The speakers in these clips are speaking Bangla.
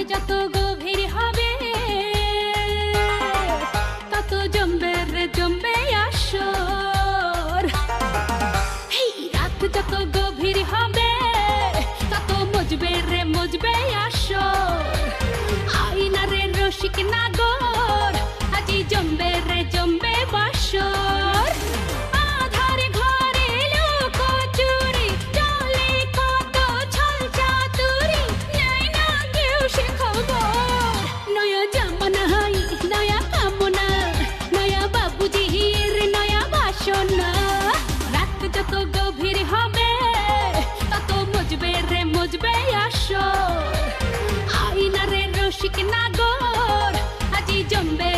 যত গভীর হবে, তত জমবে রে জমবে আসর। এই রাত যত গভীর হবে, তত মজবে রে মজবে আসর। আইনারে রসিক নাগর, আজি জমবে রে জমবে খুঁজবে আসো। আইনারে রসিক নাগর আজি জমবে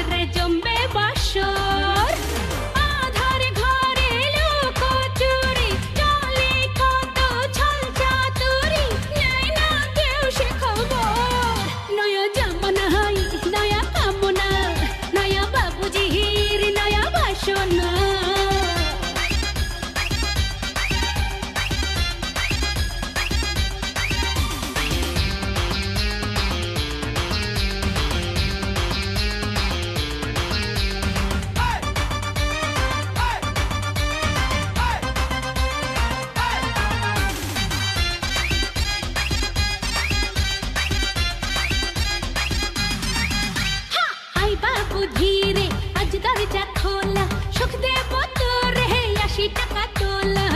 ঘিরে আজ দরজা খোলা। সুখ দেব তোর হে, আশি টাকা তোলা।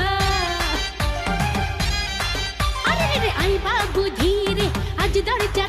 আরে রে আই বাবু ধীরে, আজ দরজা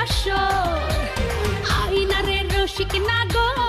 আসো আইনারে রসিক নাগর